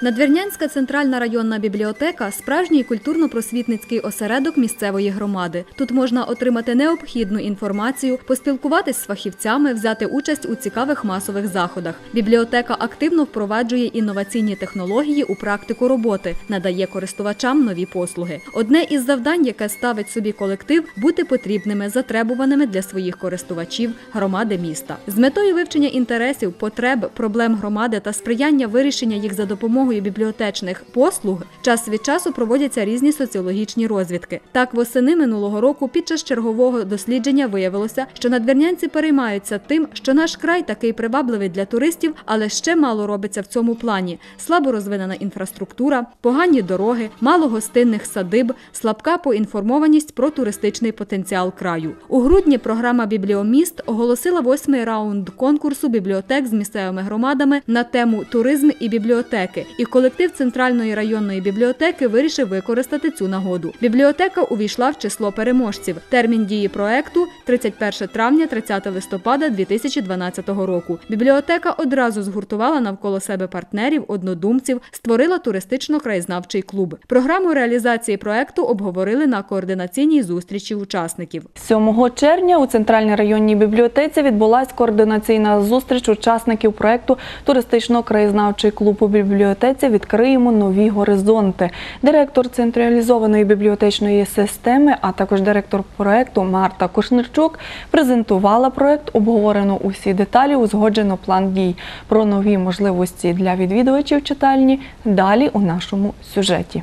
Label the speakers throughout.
Speaker 1: Надвірнянська центральна районна бібліотека справжній культурно-просвітницький осередок місцевої громади. Тут можна отримати необхідну інформацію, поспілкуватись з фахівцями, взяти участь у цікавих масових заходах. Бібліотека активно впроваджує інноваційні технології у практику роботи, надає користувачам нові послуги. Одне із завдань, яке ставить собі колектив, бути потрібними, затребуваними для своїх користувачів громади міста. З метою вивчення інтересів, потреб, проблем громади та сприяння вирішення їх за допомогою бібліотечних послуг час від часу проводяться різні соціологічні розвідки. Так, восени минулого року під час чергового дослідження виявилося, що надвірнянці переймаються тим, що наш край такий привабливий для туристів, але ще мало робиться в цьому плані: слабо розвинена інфраструктура, погані дороги, мало гостинних садиб, слабка поінформованість про туристичний потенціал краю. У грудні програма Бібліоміст оголосила восьмий раунд конкурсу бібліотек з місцевими громадами на тему туризм і бібліотеки. І колектив центральної районної бібліотеки вирішив використати цю нагоду. Бібліотека увійшла в число переможців. Термін дії проекту 31 травня 30 листопада 2012 року. Бібліотека одразу згуртувала навколо себе партнерів, однодумців, створила туристично-краєзнавчий клуб. Програму реалізації проекту обговорили на координаційній зустрічі учасників.
Speaker 2: 7 червня у центральній районній бібліотеці відбулася координаційна зустріч учасників проекту Туристично-краєзнавчий клуб у бібліотеці Відкриємо нові горизонти. Директор централізованої бібліотечної системи, а також директор проекту Марта Кушнирчук презентувала проект. Обговорено усі деталі, узгоджено план дій про нові можливості для відвідувачів читальні. Далі у нашому сюжеті.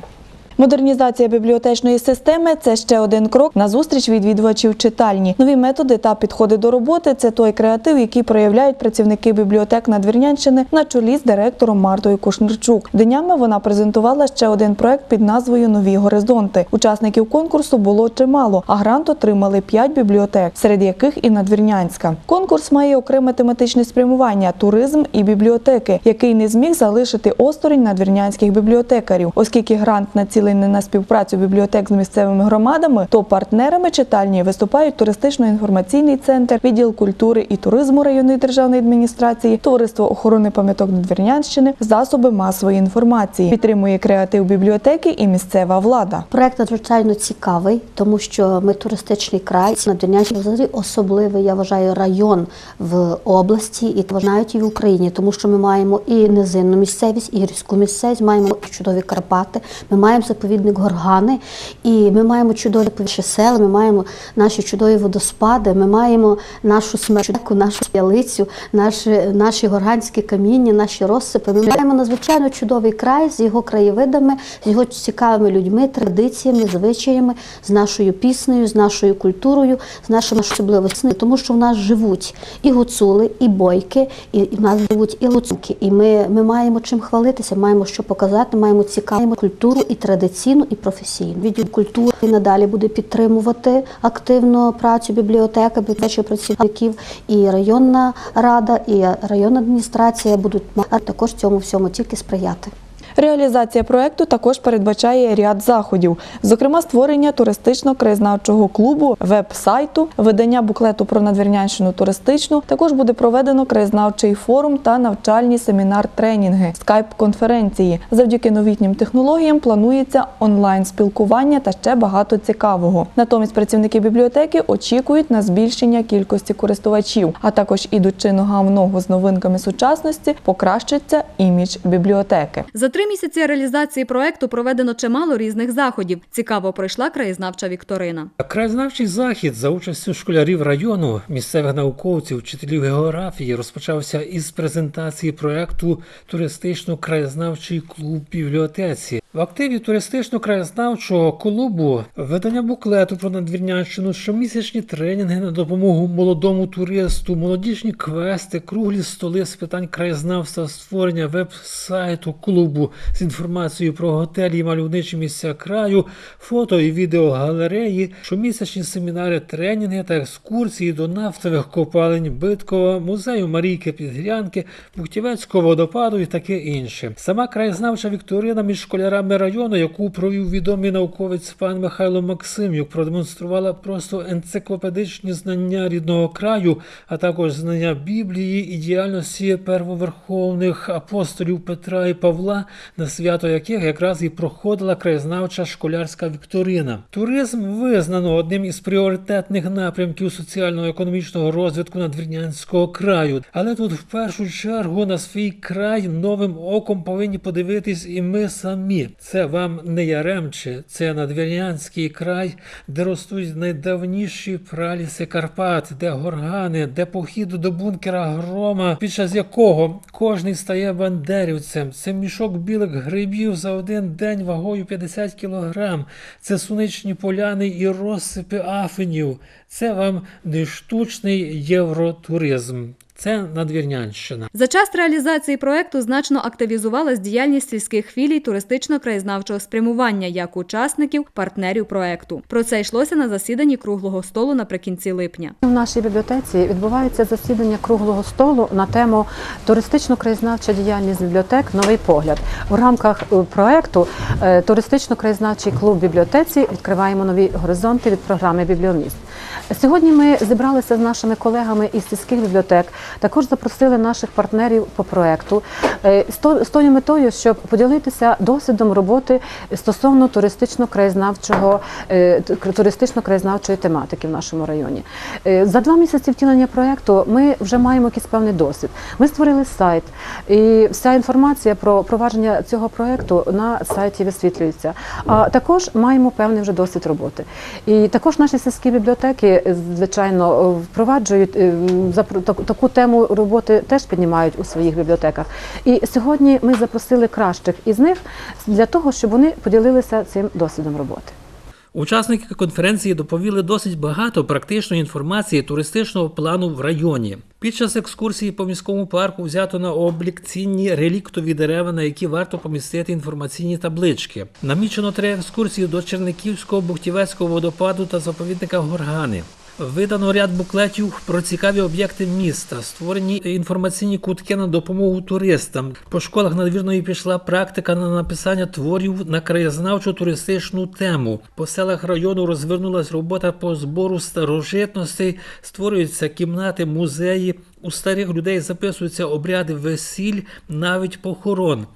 Speaker 2: Модернізація бібліотечної системи це ще один крок на зустріч відвідувачів читальні. Нові методи та підходи до роботи це той креатив, який проявляють працівники бібліотек Надвірнянщини на чолі з директором Мартою Кушнирчук. Днями вона презентувала ще один проект під назвою Нові горизонти. Учасників конкурсу було чимало, а грант отримали п'ять бібліотек, серед яких і Надвірнянська. Конкурс має окреме тематичне спрямування туризм і бібліотеки, який не зміг залишити осторонь надвірнянських бібліотекарів, оскільки грант націлений на співпрацю бібліотек з місцевими громадами, то партнерами читальні виступають туристично-інформаційний центр, відділ культури і туризму районної державної адміністрації, товариство охорони пам'яток Надвірнянщини, засоби масової інформації. Підтримує креатив бібліотеки і місцева влада.
Speaker 3: Проект надзвичайно цікавий, тому що ми туристичний край. Надвірнянщина взагалі особливий, я вважаю, район в області і знають і в Україні, тому що ми маємо і низинну місцевість, і гірську місцевість, маємо чудові Карпати, ми маємо заповідник Горгани, і ми маємо чудові села, ми маємо наші чудові водоспади, ми маємо нашу смерку, нашу ялицю, наші, наші горганські каміння, наші розсипи. Ми маємо надзвичайно чудовий край з його краєвидами, з його цікавими людьми, традиціями, звичаями, з нашою піснею, з нашою культурою, з нашими особливостями, тому що в нас живуть і гуцули, і бойки, і в нас живуть і луцюки. І ми, ми маємо чим хвалитися, маємо що показати, маємо цікаву культуру і традиційну, і професійну. Відділ культури надалі буде підтримувати активно працю бібліотеки, бібліотечних працівників, і районна рада, і районна адміністрація будуть також цьому всьому тільки сприяти.
Speaker 2: Реалізація проекту також передбачає ряд заходів, зокрема створення туристично-краєзнавчого клубу, веб-сайту, видання буклету про надвірнянщину туристичну. Також буде проведено краєзнавчий форум та навчальні семінар-тренінги, скайп-конференції. Завдяки новітнім технологіям планується онлайн-спілкування та ще багато цікавого. Натомість працівники бібліотеки очікують на збільшення кількості користувачів, а також ідучи нога в ногу з новинками сучасності, покращиться імідж бібліотеки.
Speaker 1: За три місяці реалізації проекту проведено чимало різних заходів. Цікаво пройшла краєзнавча вікторина.
Speaker 4: Краєзнавчий захід за участю школярів району, місцевих науковців, вчителів географії розпочався із презентації проекту Туристично-краєзнавчий клуб бібліотеці. В активі туристично-краєзнавчого клубу видання буклету про надвірнянщину, щомісячні тренінги на допомогу молодому туристу, молодіжні квести, круглі столи з питань краєзнавства, створення веб-сайту клубу з інформацією про готелі і мальовничі місця краю, фото і відеогалереї, щомісячні семінари, тренінги та екскурсії до нафтових копалень Биткова, музею Марійки Підгрянки, Пухтівецького водопаду і таке інше. Сама краєзнавча вікторина між школярами програми району, яку провів відомий науковець пан Михайло Максимюк, продемонструвала просто енциклопедичні знання рідного краю, а також знання Біблії і діяльності первоверховних апостолів Петра і Павла, на свято яких якраз і проходила краєзнавча школярська вікторина. Туризм визнано одним із пріоритетних напрямків соціально-економічного розвитку надвірнянського краю. Але тут в першу чергу на свій край новим оком повинні подивитись і ми самі. Це вам не Яремче, це надвірнянський край, де ростуть найдавніші праліси Карпат, де горгани, де похід до бункера грома, під час якого кожний стає бандерівцем. Це мішок білих грибів за один день вагою 50 кілограм. Це суничні поляни і розсипи афенів. Це вам не штучний євротуризм. Це надвірнянщина.
Speaker 1: За час реалізації проекту значно активізувалась діяльність сільських філій туристично-краєзнавчого спрямування як учасників, партнерів проекту. Про це йшлося на засіданні круглого столу наприкінці липня.
Speaker 5: В нашій бібліотеці відбувається засідання круглого столу на тему туристично-краєзнавча діяльність бібліотек Новий погляд. У рамках е, проекту е, туристично-краєзнавчий клуб бібліотеці відкриваємо нові горизонти від програми Бібліоміст. Сьогодні ми зібралися з нашими колегами із сільських бібліотек. Також запросили наших партнерів по проекту е, з то- тою метою, щоб поділитися досвідом роботи стосовно туристично-краєзнавчого е, туристично-краєзнавчої тематики в нашому районі. Е, За два місяці втілення проекту ми вже маємо якийсь певний досвід. Ми створили сайт, і вся інформація про провадження цього проекту на сайті висвітлюється. А також маємо певний вже досвід роботи. І також наші сільські бібліотеки, звичайно, е, впроваджують е, таку тему роботи, теж піднімають у своїх бібліотеках. І сьогодні ми запросили кращих із них для того, щоб вони поділилися цим досвідом роботи.
Speaker 4: Учасники конференції доповіли досить багато практичної інформації туристичного плану в районі. Під час екскурсії по міському парку взято на облік цінні реліктові дерева, на які варто помістити інформаційні таблички. Намічено три екскурсії до Черниківського Бухтівецького водопаду та заповідника Горгани. Видано ряд буклетів про цікаві об'єкти міста, створені інформаційні кутки на допомогу туристам. По школах надвірної пішла практика на написання творів на краєзнавчу туристичну тему. По селах району розвернулась робота по збору старожитностей, створюються кімнати, музеї. У старих людей записуються обряди весіль, навіть похорон.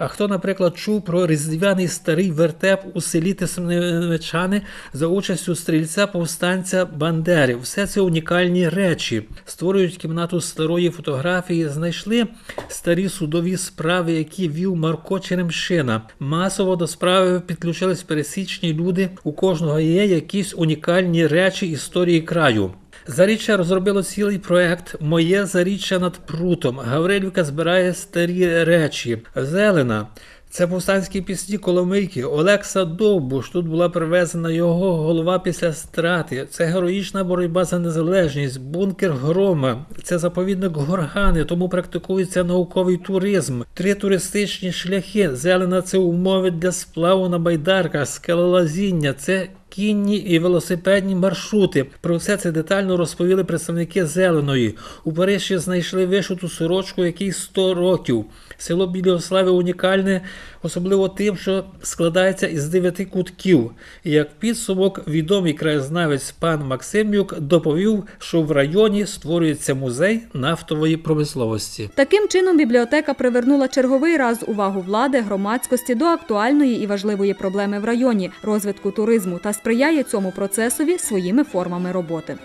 Speaker 4: А хто, наприклад, чув про різдвяний старий вертеп у селі Тесменичани за участю стрільця повстанця Бандери? Все це унікальні речі. Створюють кімнату старої фотографії, знайшли старі судові справи, які вів Марко Черемшина. Масово до справи підключились пересічні люди. У кожного є якісь унікальні речі історії краю. Заріччя розробило цілий проект Моє заріччя над прутом. Гаврилівка збирає старі речі. Зелена. Це повстанські пісні Коломийки. Олекса Довбуш. Тут була привезена його голова після страти. Це героїчна боротьба за незалежність. Бункер Грома. Це заповідник Горгани, тому практикується науковий туризм. Три туристичні шляхи. Зелена це умови для сплаву на байдарках, скелолазіння. Це кінні і велосипедні маршрути. Про все це детально розповіли представники зеленої. У Парижі знайшли вишиту сорочку, якій 100 років. Село Біліослави унікальне, особливо тим, що складається із дев'яти кутків. Як підсумок, відомий краєзнавець пан Максимюк доповів, що в районі створюється музей нафтової промисловості.
Speaker 1: Таким чином, бібліотека привернула черговий раз увагу влади, громадськості до актуальної і важливої проблеми в районі розвитку туризму та сприяє цьому процесові своїми формами роботи.